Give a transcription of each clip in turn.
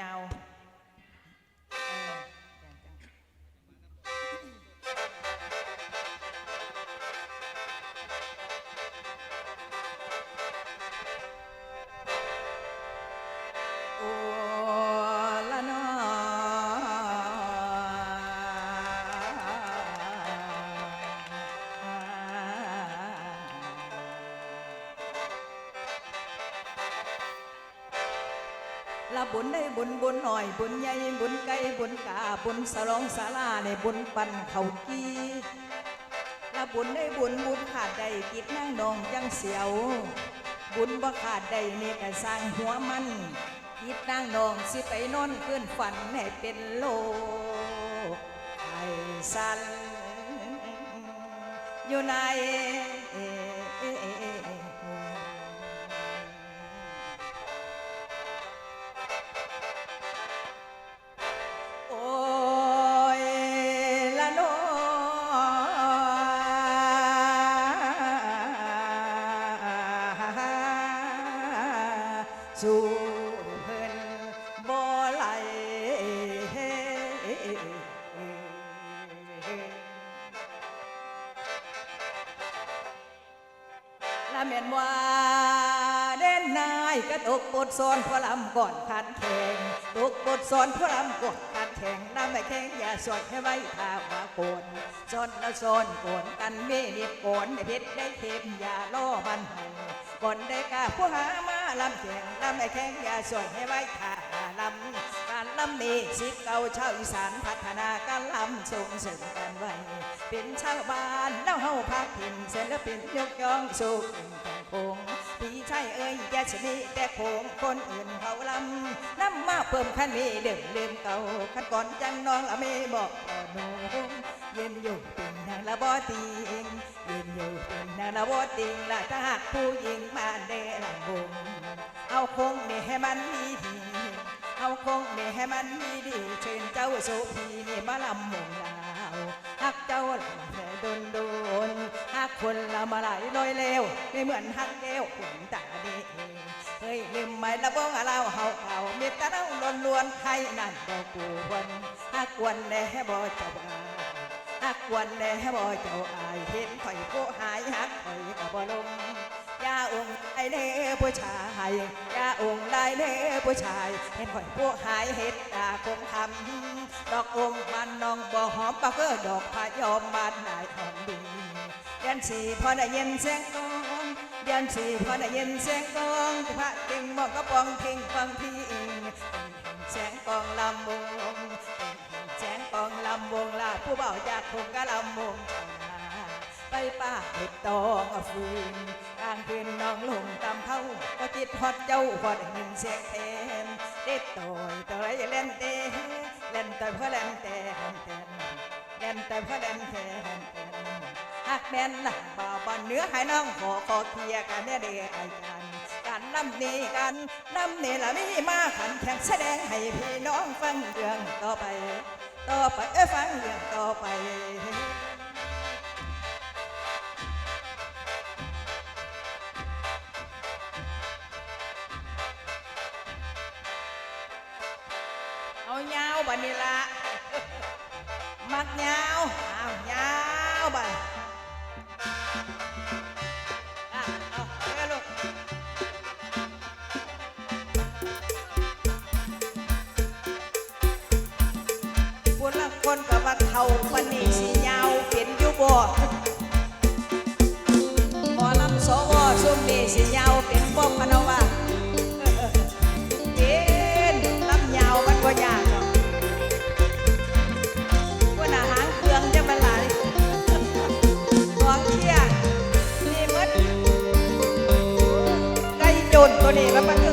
ย บุญได้บุญบุญหน่อย บุญใหญ่บุญไก่บุญกาบุญสลองสาลาในบุญปันเขากีละบุญได้บุญบุญขาดใดกิจนั่งนองยังเสียว บุญบ่ขาดใดนี่ก็สร้างหัวมันกิจนั่งนองสิไปนอนขึ้นฝันให้เป็นโลกไอ้สันอยู่ใน ละแม่นว่าเด่นนายก็ตกบทสอนพระลำก่อนขันแข่งตกบทสอนพระลำก่อนขันแข่งน้ำไม่แข่งอย่าสดให้ไว้ท่าว่าโกนสอนละสอนโกนกันเม่นิดโกนได้เพชรได้เข็มอย่าล่อมันห้ก่อนได้กล้าผู้หามาลำแข่งน้ำไม่แข่งอย่าสดให้ไว้ท่าลำำนี้สิทธิ์เก่าชาวอีสานพัฒนาการลำส่งเสริมกันไว้ เป็นชาวบ้านแล้วเฮาพักถิ่นศิลปินยกย่องสู่ขึ้นแข่งโคงพี่ชายเอ้ยแกชนีแต่โคงคนอื่นเขาลำน้ำมาเพิ่มคันนี้เดิมเดิมเก่าคันก่อนจังน้องละเมบอกพ่อหนูเย็นอยู่เป็นนางละบ่ติงเย็นอยู่เป็นนางละบ่ติงละถ้าหากผู้หญิงมาเดละวงเอาคงนี่ให้มันมีดี เอาคงนี่ให้มันมีดีเชิญเจ้าโสพีนี่มาลำมงลาวฮักเจ้าละแต่โดนโดนฮักคนละมาหลายน้อยเลวไม่เหมือนฮักแก้วขนตาดีเฮ้ยลืมไหมละบ้องเราเฮาเก่าเมียตาเราล้วนล้วนใครนั่นบ่กูวันฮักวันแน่บ่เจ้าอายฮักวันแน่บ่เจ้าอายเห็นข่อยผู้หายฮักข่อยก็บ่ลง เน่ผู้ชายยาองค์ได้เน่ผู้ชาย เห็นข่อยผู้หายเห็ดตาคงทำดอกองค์มันน้องบ่หอมปากเกอดอกพะยอมบานนายหอมดีเดือนสี่พอได้ยินเสียงกองเดือนสี่พอได้ยินเสียงกองพระติงมองกระปองทิ้งฟังพี่เสียงกองลำวงเสียงกองลำวงลาผู้เบาจากคงกะลำวงเท่านาไปป้าเห็ดตองฟืนางคืนน้องลงตำเขาก็จิตฮอดเจ้าพอด้ยินเสียงแทนเด็ดต่อยต่อยเล่นเตะเล่นต่อยเพื่อเล่นแต่แทนเล่นแต่เพื่อเล่นแทนหักแม่นละบ่าบ่เนื้อให้น้องขอขอเคลียร์กันเนี่ยเดียไอกันการนำนี้กันนำนี่ละมีมาขันแข่งแสดงให้พี่น้องฟังเรื่องต่อไป ต่อไปเอ้ฟังเรื่องต่อไป เขาปันนี้สิยาวเป็นอยู่บ่หมอลำสวซุ่มนี้สิยาวเป็นบ่พะนาว่าเอ็นลำยาวมันก็ยากหรอกว่าหน้าหางเครื่องจะมันหลายกองเชียนี่หมดไก่โจนตัวนี้มัน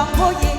apoyé.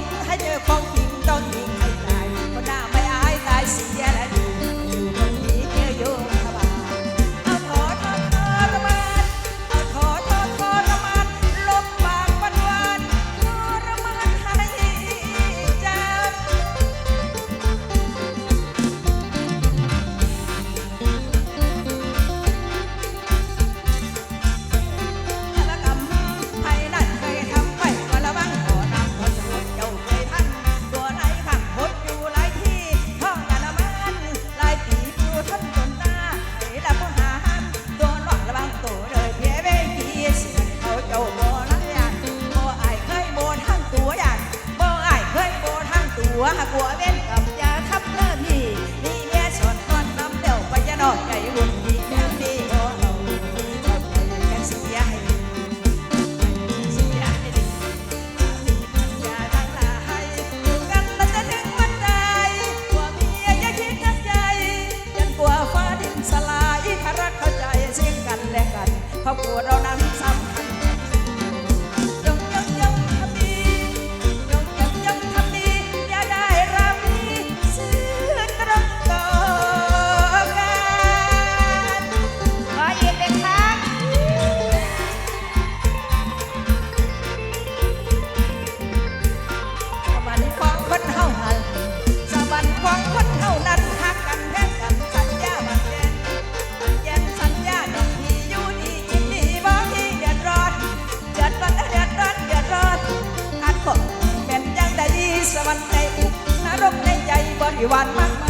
my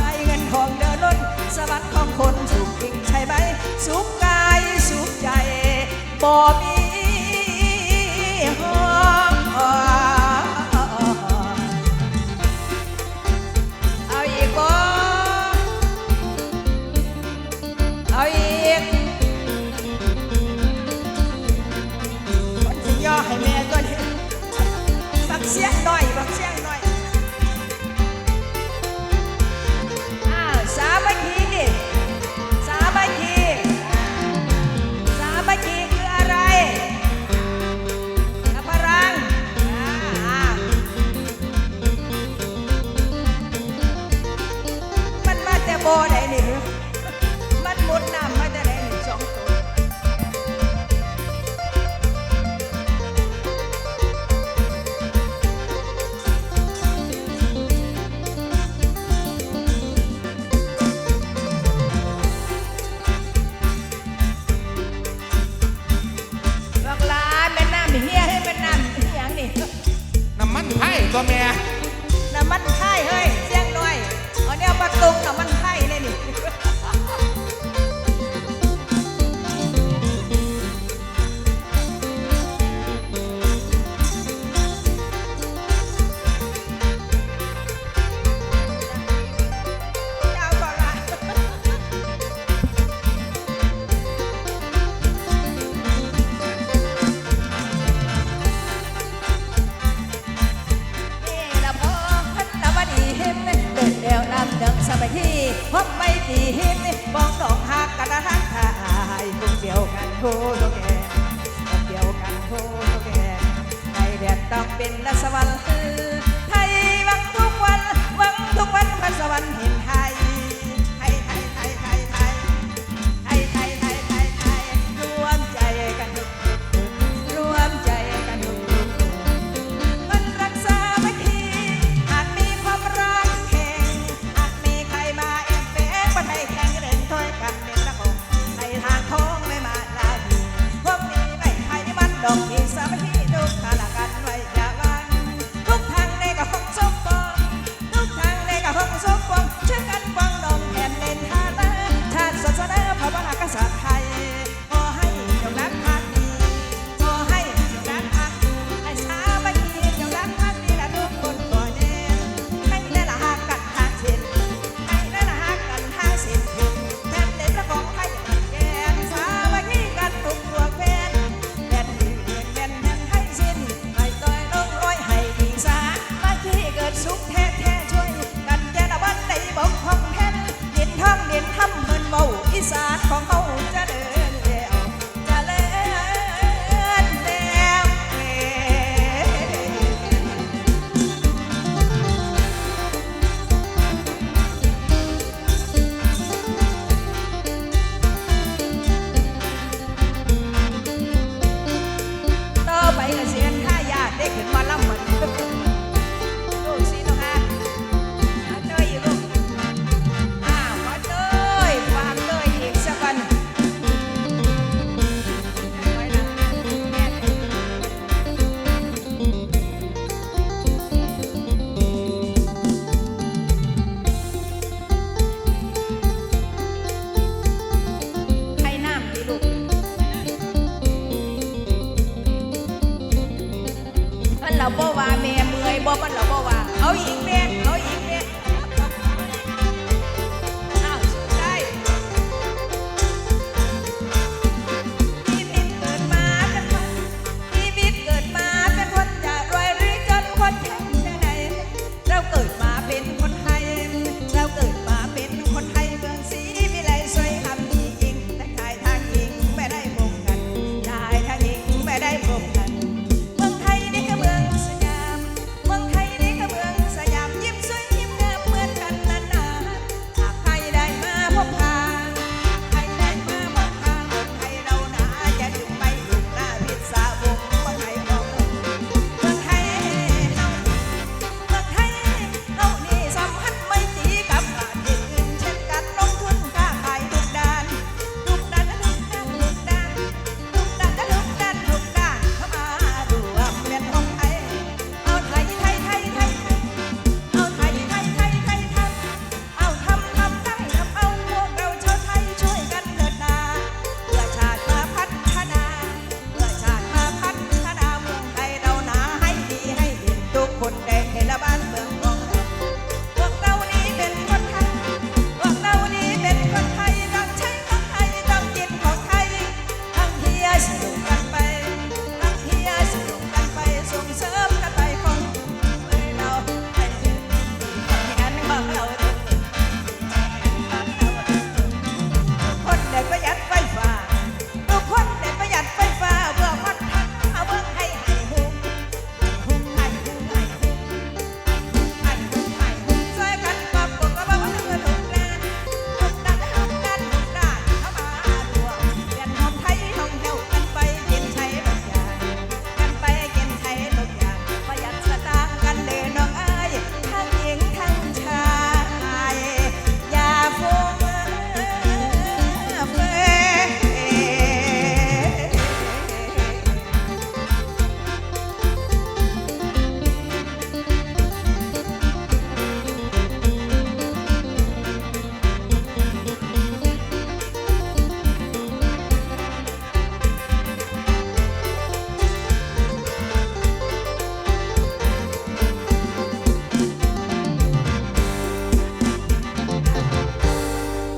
บ่ว่าแม่เมื่อยบ่มันเราบ่ว่าเอาอีกแม่เอาอีก